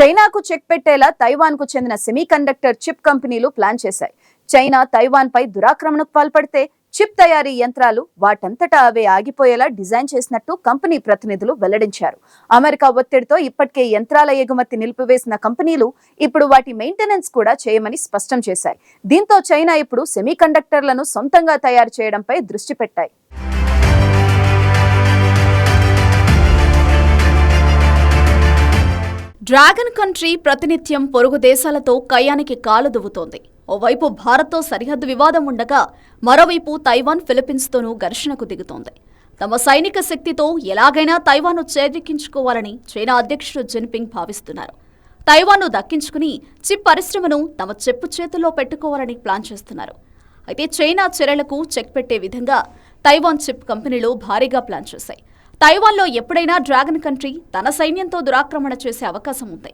చైనాకు చెక్ పెట్టేలా తైవాన్కు చెందిన సెమీ కండక్టర్ చిప్ కంపెనీలు ప్లాన్ చేశాయి. చైనా తైవాన్ పై దురాక్రమణకు పాల్పడితే చిప్ తయారీ యంత్రాలు వాటంతటా అవే ఆగిపోయేలా డిజైన్ చేసినట్టు కంపెనీ ప్రతినిధులు వెల్లడించారు. అమెరికా ఒత్తిడితో ఇప్పటికే యంత్రాల ఎగుమతి నిలిపివేసిన కంపెనీలు ఇప్పుడు వాటి మెయింటెనెన్స్ కూడా చేయమని స్పష్టం చేశాయి. దీంతో చైనా ఇప్పుడు సెమీ కండక్టర్లను సొంతంగా తయారు చేయడంపై దృష్టి పెట్టాయి. డ్రాగన్ కంట్రీ ప్రతినిత్యం పొరుగు దేశాలతో కయానికి కాలుదువ్వుతోంది ఓవైపు భారత్తో సరిహద్దు వివాదం ఉండగా మరోవైపు తైవాన్ ఫిలిప్పీన్స్తోనూ ఘర్షణకు దిగుతోంది. తమ సైనిక శక్తితో ఎలాగైనా తైవాన్ను చేజిక్కించుకోవాలని చైనా అధ్యక్షుడు జిన్పింగ్ భావిస్తున్నారు. తైవాన్ను దక్కించుకుని చిప్ పరిశ్రమను తమ చెప్పు చేతుల్లో పెట్టుకోవాలని ప్లాన్ చేస్తున్నారు. అయితే చైనా చర్యలకు చెక్ పెట్టే విధంగా తైవాన్ చిప్ కంపెనీలు భారీగా ప్లాన్ చేశాయి. తైవాన్లో ఎప్పుడైనా డ్రాగన్ కంట్రీ తన సైన్యంతో దురాక్రమణ చేసే అవకాశం ఉంది.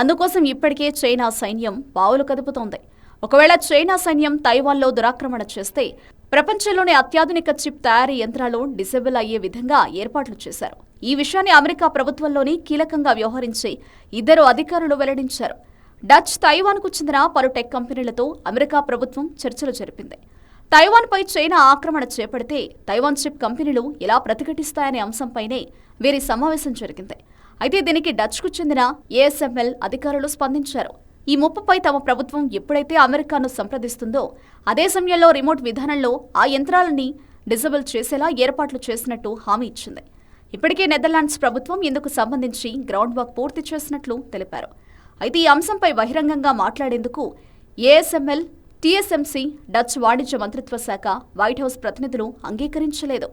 అందుకోసం ఇప్పటికే చైనా సైన్యం పావులు కదుపుతోంది. ఒకవేళ చైనా సైన్యం తైవాన్లో దురాక్రమణ చేస్తే ప్రపంచంలోని అత్యాధునిక చిప్ తయారీ యంత్రాలు డిసేబుల్ అయ్యే విధంగా ఏర్పాట్లు చేశారు. ఈ విషయాన్ని అమెరికా ప్రభుత్వంలోని కీలకంగా వ్యవహరించే ఇద్దరు అధికారులు వెల్లడించారు. డచ్ తైవాన్కు చెందిన పలు టెక్ కంపెనీలతో అమెరికా ప్రభుత్వం చర్చలు జరిపింది. తైవాన్పై చైనా ఆక్రమణ చేపడితే తైవాన్ చిప్ కంపెనీలు ఎలా ప్రతిఘటిస్తాయనే అంశంపైనే వీరి సమావేశం జరిగింది. అయితే దీనికి డచ్కు చెందిన ఏఎస్ఎంఎల్ అధికారులు స్పందించారు. ఈ ముప్పుపై తమ ప్రభుత్వం ఎప్పుడైతే అమెరికాను సంప్రదిస్తుందో అదే సమయంలో రిమోట్ విధానంలో ఆ యంత్రాలని డిజబుల్ చేసేలా ఏర్పాట్లు చేసినట్టు హామీ ఇచ్చింది. ఇప్పటికే నెదర్లాండ్స్ ప్రభుత్వం ఇందుకు సంబంధించి గ్రౌండ్ వర్క్ పూర్తి చేసినట్లు తెలిపారు. అయితే ఈ అంశంపై బహిరంగంగా మాట్లాడేందుకు ఏఎస్ఎంఎల్ టీఎస్ఎంసీ డచ్ వాణిజ్య మంత్రిత్వ శాఖ వైట్ హౌస్ ప్రతినిధులు అంగీకరించలేదు.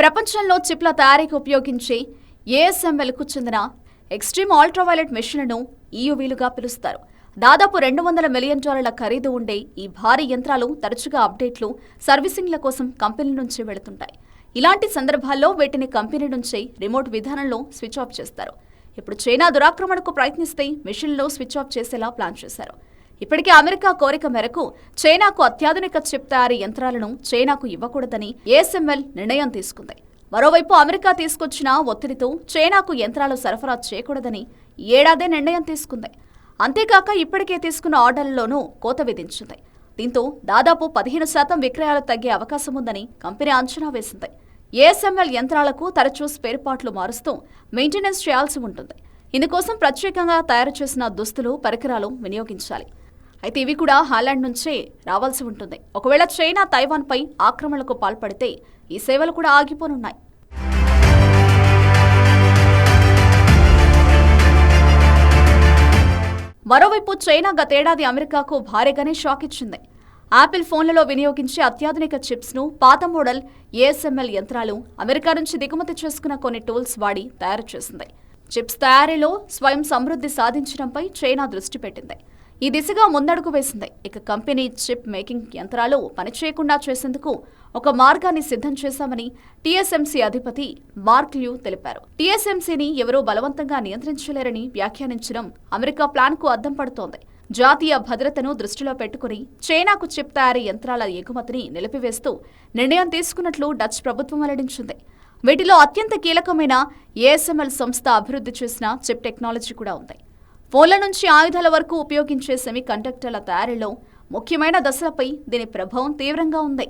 ప్రపంచంలో చిప్ల తయారీకి ఉపయోగించే ఏఎస్ఎంఎల్కు చెందిన ఎక్స్ట్రీమ్ అల్ట్రావైలెట్ మెషిన్లను ఈయువీలుగా పిలుస్తారు. దాదాపు రెండు వందల మిలియన్ డాలర్ల ఖరీదు ఉండే ఈ భారీ యంత్రాలు తరచుగా అప్డేట్లు సర్వీసింగ్ల కోసం కంపెనీ నుంచి వెళుతుంటాయి. ఇలాంటి సందర్భాల్లో వీటిని కంపెనీ నుంచే రిమోట్ విధానంలో స్విచ్ ఆఫ్ చేస్తారు. ఇప్పుడు చైనా దురాక్రమణకు ప్రయత్నిస్తే మిషన్లో స్విచ్ ఆఫ్ చేసేలా ప్లాన్ చేశారు. ఇప్పటికే అమెరికా కోరిక మేరకు చైనాకు అత్యాధునిక చిప్ తయారీ యంత్రాలను చైనాకు ఇవ్వకూడదని ఏఎస్ఎంఎల్ నిర్ణయం తీసుకుంది. మరోవైపు అమెరికా తీసుకొచ్చిన ఒత్తిడితో చైనాకు యంత్రాలు సరఫరా చేయకూడదని ఏడాదే నిర్ణయం తీసుకుంది. అంతేకాక ఇప్పటికే తీసుకున్న ఆర్డర్లలోనూ కోత విధించింది. దీంతో దాదాపు పదిహేను శాతం విక్రయాలు తగ్గే అవకాశం ఉందని కంపెనీ అంచనా వేసింది. ఏఎస్ఎంఎల్ యంత్రాలకు తరచూ స్పేర్ పార్ట్లు మారుస్తూ మెయింటెనెన్స్ చేయాల్సి ఉంటుంది. ఇందుకోసం ప్రత్యేకంగా తయారు చేసిన దుస్తులు పరికరాలు వినియోగించాలి. అయితే ఇవి కూడా హాలాండ్ నుంచే రావాల్సి ఉంటుంది. ఒకవేళ చైనా తైవాన్పై ఆక్రమణలకు పాల్పడితే ఈ సేవలు కూడా ఆగిపోనున్నాయి. మరోవైపు చైనా గతేడాది అమెరికాకు భారీగానే షాక్ ఇచ్చింది. యాపిల్ ఫోన్లలో వినియోగించే అత్యాధునిక చిప్స్ను పాత మోడల్ ఏఎస్ఎంఎల్ యంత్రాలు అమెరికా నుంచి దిగుమతి చేసుకున్న కొన్ని టూల్స్ వాడి తయారు చేసింది. చిప్స్ తయారీలో స్వయం సమృద్ధి సాధించడంపై చైనా దృష్టి పెట్టింది. ఈ దిశగా ముందడుగు వేసింది. ఇక కంపెనీ చిప్ మేకింగ్ యంత్రాలు పనిచేయకుండా చేసేందుకు ఒక మార్గాన్ని సిద్ధం చేశామని టీఎస్ఎంసీ అధిపతి మార్క్ ల్యూ తెలిపారు. టీఎస్ఎంసీని ఎవరూ బలవంతంగా నియంత్రించలేరని వ్యాఖ్యానించడం అమెరికా ప్లాన్కు అద్దం పడుతోంది. జాతీయ భద్రతను దృష్టిలో పెట్టుకుని చైనాకు చిప్ తయారీ యంత్రాల ఎగుమతిని నిలిపివేస్తూ నిర్ణయం తీసుకున్నట్లు డచ్ ప్రభుత్వం వెల్లడించింది. వీటిలో అత్యంత కీలకమైన ఏఎస్ఎంఎల్ సంస్థ అభివృద్ధి చేసిన చిప్ టెక్నాలజీ కూడా ఉంది. ఫోన్ల నుంచి ఆయుధాల వరకు ఉపయోగించే సెమీ కండక్టర్ల తయారీలో ముఖ్యమైన దశలపై దీని ప్రభావం తీవ్రంగా ఉంది.